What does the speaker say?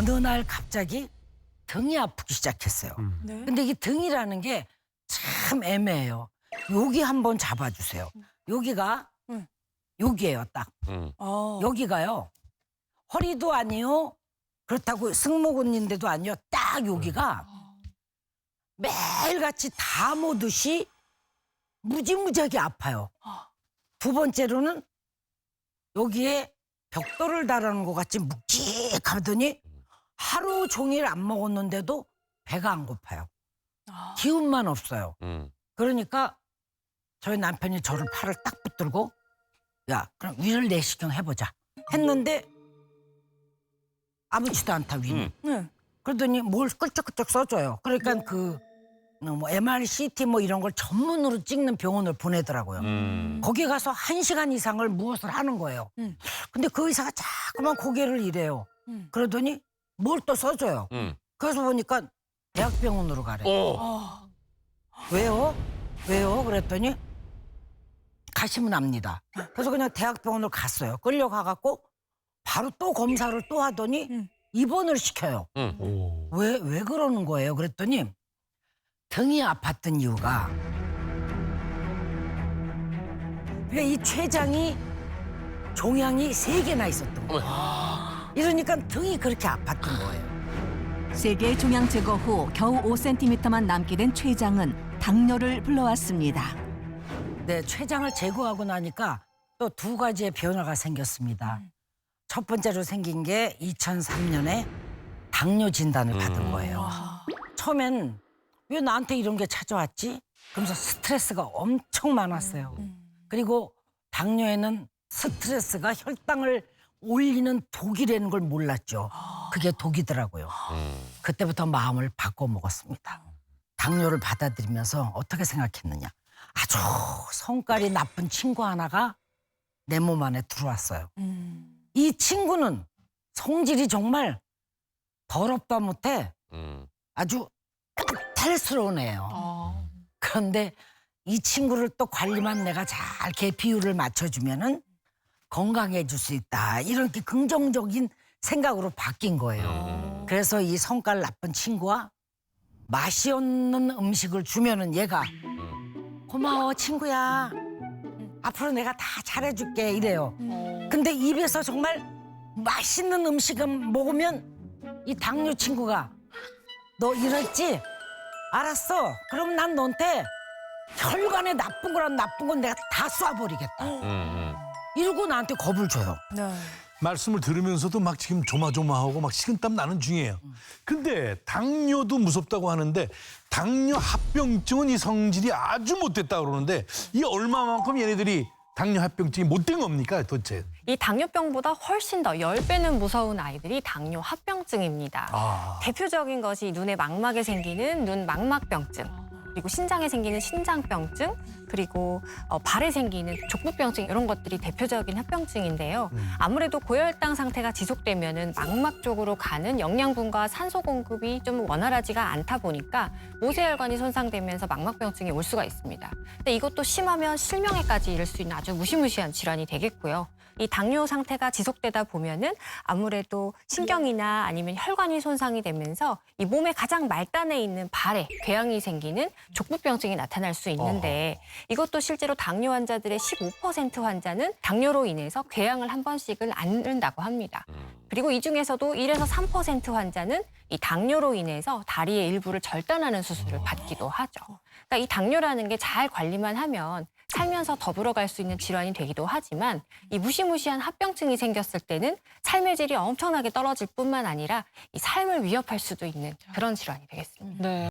어느 날 갑자기 등이 아프기 시작했어요. 네. 근데 이 등이라는 게 참 애매해요. 여기 한번 잡아주세요. 여기가 응. 여기예요, 딱. 음. 어. 여기가요. 허리도 아니요. 그렇다고 승모근인데도 아니요. 딱 여기가 매일같이 다 모듯이 무지무지하게 아파요. 두 번째로는 여기에 벽돌을 달아놓은 것 같이 묵직하더니 하루 종일 안 먹었는데도 배가 안 고파요. 아. 기운만 없어요. 음. 그러니까 저희 남편이 저를 팔을 딱 붙들고 야 그럼 위를 내시경 해보자 했는데 아무렇지도 않다 위는 네. 그러더니 뭘 끌적끌적 써줘요 그러니까 그 뭐 MRCT 뭐 이런 걸 전문으로 찍는 병원을 보내더라고요 음. 거기 가서 한 시간 이상을 무엇을 하는 거예요 음. 근데 그 의사가 자꾸만 고개를 이래요 음. 그러더니 뭘 또 써줘요 음. 그래서 보니까 대학병원으로 가래 오. 아. 왜요? 왜요? 그랬더니 가시면 압니다. 그래서 그냥 대학병원을 갔어요. 끌려가갖고 바로 또 검사를 또 하더니 음. 입원을 시켜요. 음. 오. 왜, 왜 그러는 거예요? 그랬더니 등이 아팠던 이유가 그러니까 이 췌장이 종양이 세 개나 있었던 거예요. 이러니까 등이 그렇게 아팠던 거예요. 세계의 종양 제거 후 겨우 5cm만 남게 된 췌장은 당뇨를 불러왔습니다. 네, 췌장을 제거하고 나니까 또 두 가지의 변화가 생겼습니다. 첫 번째로 생긴 게 2003년에 당뇨 진단을 받은 음. 거예요. 와. 처음엔 왜 나한테 이런 게 찾아왔지? 그러면서 스트레스가 엄청 많았어요. 음. 그리고 당뇨에는 스트레스가 혈당을 올리는 독이라는 걸 몰랐죠. 그게 독이더라고요. 음. 그때부터 마음을 바꿔 먹었습니다. 당뇨를 받아들이면서 어떻게 생각했느냐. 아주 성깔이 나쁜 친구 하나가 내 몸 안에 들어왔어요. 음. 이 친구는 성질이 정말 더럽다 못해 음. 아주 탈스러운 애예요. 어. 그런데 이 친구를 또 관리만 내가 잘 이렇게 비율을 맞춰주면은 건강해질 수 있다. 이렇게 긍정적인 생각으로 바뀐 거예요. 음. 그래서 이 성깔 나쁜 친구와 맛이 없는 음식을 주면은 얘가 음. 고마워 친구야. 앞으로 내가 다 잘해줄게 이래요. 음. 근데 입에서 정말 맛있는 음식을 먹으면 이 당뇨 친구가 너 이랬지? 알았어. 그럼 난 너한테 혈관에 나쁜 거랑 나쁜 건 내가 다 쏴버리겠다. 음. 음. 이러고 나한테 겁을 줘요. 네. 말씀을 들으면서도 막 지금 조마조마하고 막 식은땀 나는 중이에요. 근데 당뇨도 무섭다고 하는데 당뇨 합병증은 이 성질이 아주 못됐다 그러는데 이 얼마만큼 얘네들이 당뇨 합병증이 못된 겁니까 도대체? 이 당뇨병보다 훨씬 더 10배는 무서운 아이들이 당뇨 합병증입니다. 아. 대표적인 것이 눈의 망막에 생기는 눈 망막병증, 그리고 신장에 생기는 신장병증, 그리고 어, 발에 생기는 족부병증 이런 것들이 대표적인 합병증인데요. 아무래도 고혈당 상태가 지속되면은 망막 쪽으로 가는 영양분과 산소 공급이 좀 원활하지가 않다 보니까 모세혈관이 손상되면서 망막병증이 올 수가 있습니다. 근데 이것도 심하면 실명에까지 이를 수 있는 아주 무시무시한 질환이 되겠고요. 이 당뇨 상태가 지속되다 보면은 아무래도 신경이나 아니면 혈관이 손상이 되면서 이 몸의 가장 말단에 있는 발에 궤양이 생기는 족부병증이 나타날 수 있는데 이것도 실제로 당뇨 환자들의 15% 환자는 당뇨로 인해서 궤양을 한 번씩은 앓는다고 합니다. 그리고 이 중에서도 1에서 3% 환자는 이 당뇨로 인해서 다리의 일부를 절단하는 수술을 받기도 하죠. 그러니까 이 당뇨라는 게 잘 관리만 하면 살면서 더불어 갈 수 있는 질환이 되기도 하지만 이 무시무시한 합병증이 생겼을 때는 삶의 질이 엄청나게 떨어질 뿐만 아니라 이 삶을 위협할 수도 있는 그런 질환이 되겠습니다. 네.